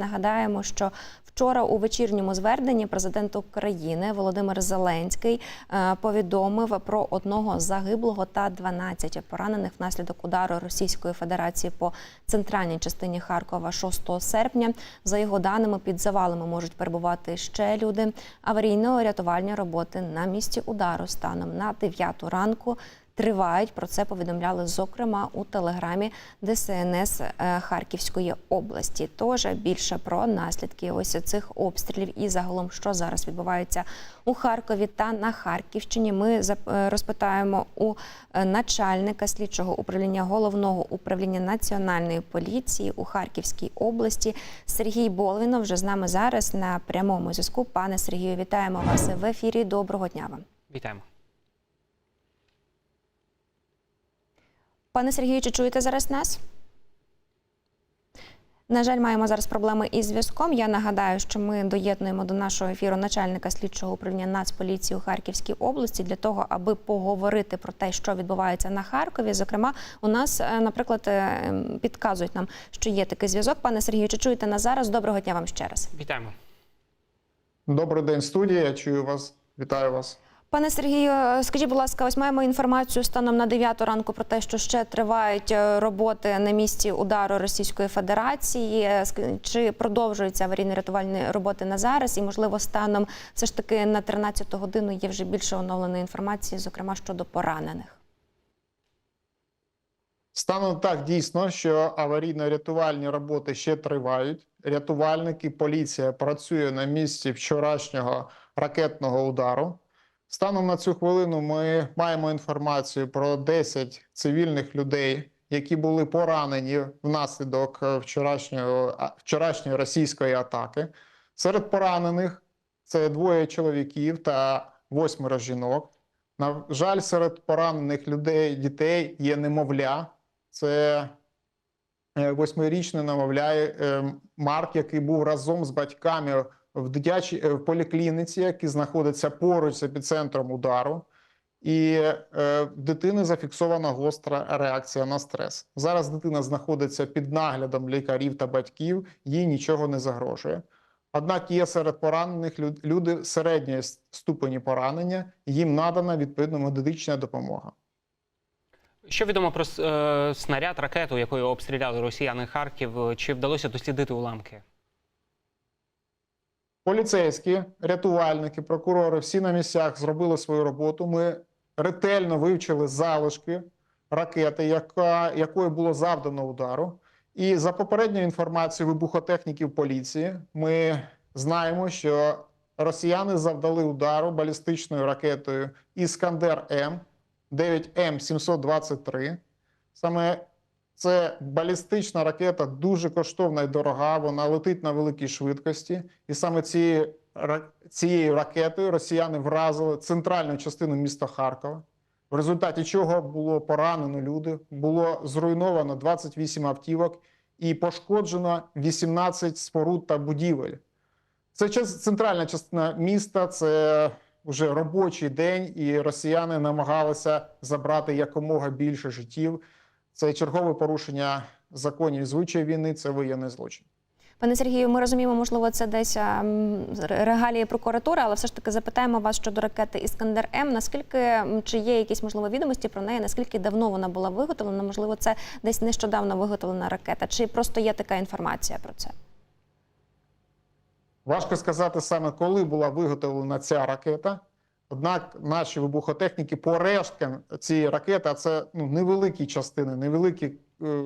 Нагадаємо, що вчора у вечірньому зверненні президент України Володимир Зеленський е, повідомив про одного загиблого та 12 поранених внаслідок удару Російської Федерації по центральній частині Харкова 6 серпня. За його даними, під завалами можуть перебувати ще люди. Аварійно-рятувальні роботи на місці удару станом на 9 ранку тривають. Про це повідомляли зокрема у телеграмі ДСНС е, Харківської області. Тож більше про наслідки ось цих обстрілів і загалом, що зараз відбувається у Харкові та на Харківщині. Ми е, розпитаємо у е, начальника слідчого управління головного управління національної поліції у Харківській області Сергій Болвінов. Вже з нами зараз на прямому зв'язку. Пане Сергію, вітаємо вас в ефірі. Доброго дня вам. Вітаємо. Пане Сергію, чи чуєте зараз нас? На жаль, маємо зараз проблеми із зв'язком. Я нагадаю, що ми доєднуємо до нашого ефіру начальника слідчого управління Нацполіції у Харківській області для того, аби поговорити про те, що відбувається на Харкові. Зокрема, у нас, е, наприклад, е, підказують нам, що є такий зв'язок. Пане Сергію, чи чуєте нас зараз? Доброго дня вам ще раз. Вітаємо. Добрий день, студія. Я чую вас. Вітаю вас. Пане Сергію, е, скажіть, будь ласка, ось маємо інформацію станом на 9 ранку про те, що ще тривають е, роботи на місці удару Російської Федерації. Е, Чи продовжуються аварійно-рятувальні роботи на зараз? І, можливо, станом все ж таки на 13 годину є вже більше оновленої інформації, зокрема щодо поранених. Станом так дійсно, що аварійно-рятувальні роботи ще тривають. Рятувальники, поліція працює на місці вчорашнього ракетного удару. Станом на цю хвилину ми маємо інформацію про 10 цивільних людей, які були поранені внаслідок е, вчорашнього, а- вчорашньої російської атаки. Серед поранених це двоє чоловіків та восьмеро жінок. На жаль, серед поранених людей дітей є немовля. Це е, восьмирічний немовля е, Марк, який був разом з батьками в дитячій е, в поліклініці, який знаходиться поруч з епіцентром удару. І е, дитини зафіксована гостра реакція на стрес. Зараз дитина знаходиться під наглядом лікарів та батьків, їй нічого не загрожує. Однак є серед поранених люд- люди середньої ступені поранення, їм надана відповідна медична допомога. Що відомо про е, снаряд, ракету, якою обстріляли росіяни Харків? Чи вдалося дослідити уламки? Поліцейські, рятувальники, прокурори всі на місцях зробили свою роботу. Ми ретельно вивчили залишки ракети, яка, якою було завдано удару. І за попередньою інформацією вибухотехніків поліції, ми знаємо, що росіяни завдали удару балістичною ракетою Іскандер М 9М 723. Саме це балістична ракета дуже коштовна і дорога. Вона летить на великій швидкості, і саме цією, цією ракетою росіяни вразили центральну частину міста Харкова. В результаті чого було поранено люди, було зруйновано 28 автівок і пошкоджено 18 споруд та будівель. Це центральна частина міста, це вже робочий день, і росіяни намагалися забрати якомога більше життів. Це чергове порушення законів і звичаїв війни, це воєнний злочин. Пане Сергію, ми розуміємо, можливо, це десь регалії прокуратури, але все ж таки запитаємо вас щодо ракети Іскандер М. Наскільки чи є якісь можливо відомості про неї? Наскільки давно вона була виготовлена? Можливо, це десь нещодавно виготовлена ракета, чи просто є така інформація про це? Важко сказати саме, коли була виготовлена ця ракета. Однак наші вибухотехніки по решткам цієї ракети, а це ну, невеликі частини, невеликі е,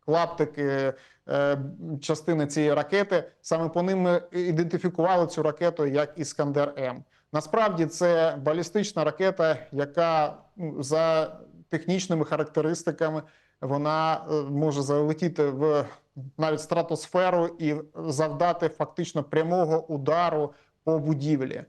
клаптики е, частини цієї ракети. Саме по ним ми ідентифікували цю ракету як Іскандер М. Насправді це балістична ракета, яка ну, за технічними характеристиками вона е, може залетіти в навіть стратосферу і завдати фактично прямого удару по будівлі.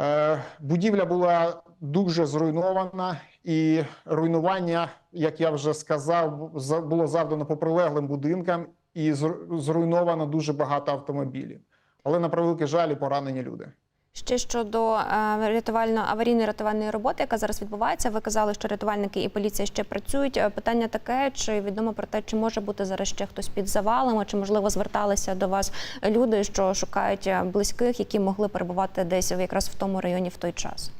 Е, Будівля була дуже зруйнована, і руйнування, як я вже сказав, за- було завдано по прилеглим будинкам, і зруйновано дуже багато автомобілів. Але на превеликий жаль, поранені люди. Ще щодо е, рятувально аварійної рятувальної роботи, яка зараз відбувається, ви казали, що рятувальники і поліція ще працюють. Е, Питання таке: чи відомо про те, чи може бути зараз ще хтось під завалами, чи можливо зверталися до вас люди, що шукають е, близьких, які могли перебувати десь якраз в тому районі в той час?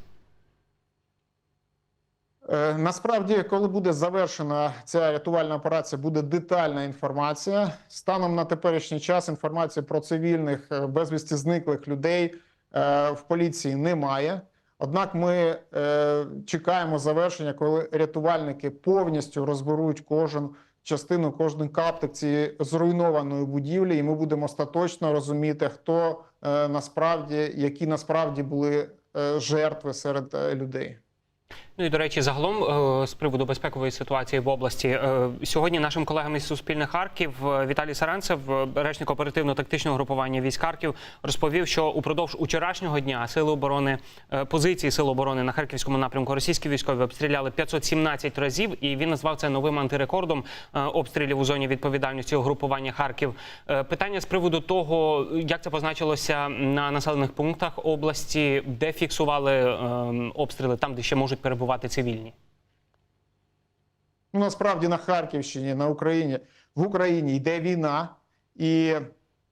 Насправді, коли буде завершена ця рятувальна операція, буде детальна інформація. Станом на теперішній час інформації про цивільних безвісті зниклих людей в поліції немає. Однак ми е, чекаємо завершення, коли рятувальники повністю розберуть кожен частину, кожен каптик цієї зруйнованої будівлі, і ми будемо остаточно розуміти, хто е, насправді, які насправді були е, жертви серед е, людей. Ну і до речі, загалом е, з приводу безпекової ситуації в області е, сьогодні нашим колегам із Суспільне Харків е, Віталій Саранцев, речник оперативно-тактичного групування військ Харків, розповів, що упродовж учорашнього дня сили оборони позиції сил оборони на харківському напрямку російські військові обстріляли 517 разів, і він назвав це новим антирекордом обстрілів у зоні відповідальності угрупування Харків. Питання з приводу того, як це позначилося на населених пунктах області, де фіксували е, обстріли, там де ще можуть перебувати цивільні. Ну, насправді на Харківщині, на Україні, в Україні йде війна, і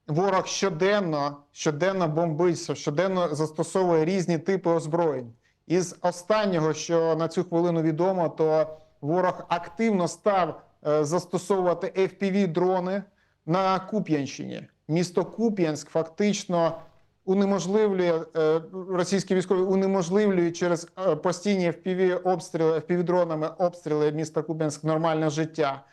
ворог щоденно, щоденно бомбить, щоденно застосовує різні типи озброєнь. Із останнього, що на цю хвилину відомо, то ворог активно став е, застосовувати FPV-дрони на Куп'янщині. Місто Куп'янськ фактично унеможливлює е, російські військові унеможливлюють через е, постійні FPV обстріли FPV-дронами обстріли міста Куп'янськ нормальне життя.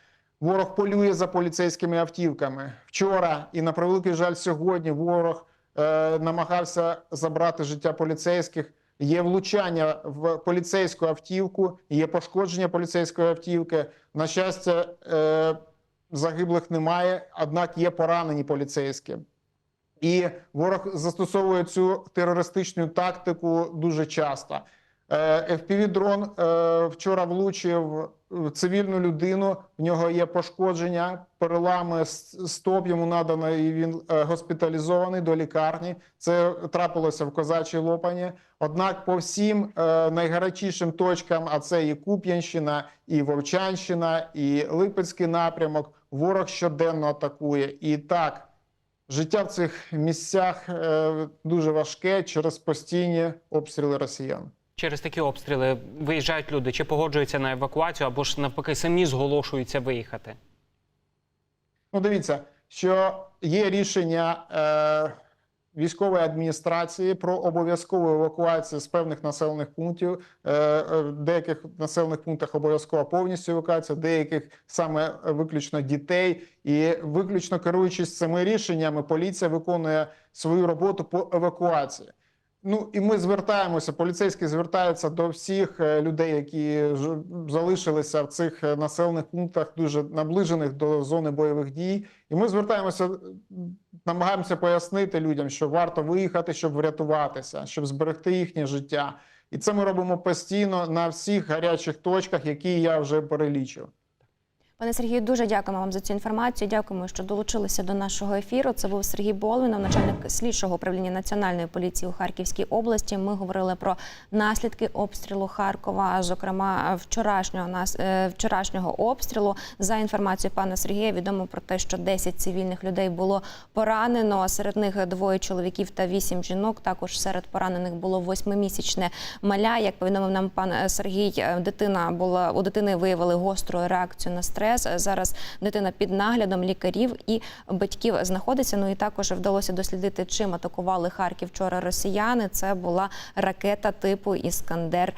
Ворог полює за поліцейськими автівками. Вчора і на превеликий жаль, сьогодні ворог е, намагався забрати життя поліцейських. Є влучання в поліцейську автівку, є пошкодження поліцейської автівки. На щастя, е, загиблих немає, однак є поранені поліцейські. І ворог застосовує цю терористичну тактику дуже часто. Е, FPV-дрон е, вчора влучив цивільну людину. В нього є пошкодження, перелами стоп йому надано, і він е, госпіталізований до лікарні. Це трапилося в Козачій Лопані. Однак, по всім найгарячішим точкам, а це і Куп'янщина, і Вовчанщина, і Липецький напрямок, ворог щоденно атакує. І так, життя в цих місцях е, дуже важке через постійні обстріли росіян. Через такі обстріли виїжджають люди, чи погоджуються на евакуацію, або ж навпаки самі зголошуються виїхати. Ну, дивіться, що є рішення е, військової адміністрації про обов'язкову евакуацію з певних населених пунктів. Е, е, в деяких населених пунктах обов'язкова повністю евакуація, деяких саме виключно дітей. І виключно керуючись цими рішеннями, поліція виконує свою роботу по евакуації. Ну і ми звертаємося. Поліцейські звертаються до всіх е, людей, які залишилися в цих е, населених пунктах, дуже наближених до зони бойових дій. І ми звертаємося, намагаємося пояснити людям, що варто виїхати, щоб врятуватися, щоб зберегти їхнє життя. І це ми робимо постійно на всіх гарячих точках, які я вже перелічив. Пане Сергію, дуже дякуємо вам за цю інформацію. Дякуємо, що долучилися до нашого ефіру. Це був Сергій Болвінов, начальник слідчого управління національної поліції у Харківській області. Ми говорили про наслідки обстрілу Харкова, зокрема вчорашнього нас е, вчорашнього обстрілу. За інформацією пана Сергія, відомо про те, що 10 цивільних людей було поранено. Серед них двоє чоловіків та вісім жінок. Також серед поранених було восьмимісячне маля. Як повідомив нам пан е, Сергій, е, дитина була у дитини виявили гостру реакцію на стрес. Зараз дитина під наглядом лікарів і батьків знаходиться. Ну і також вдалося дослідити, чим атакували Харків вчора росіяни. Це була ракета типу Іскандер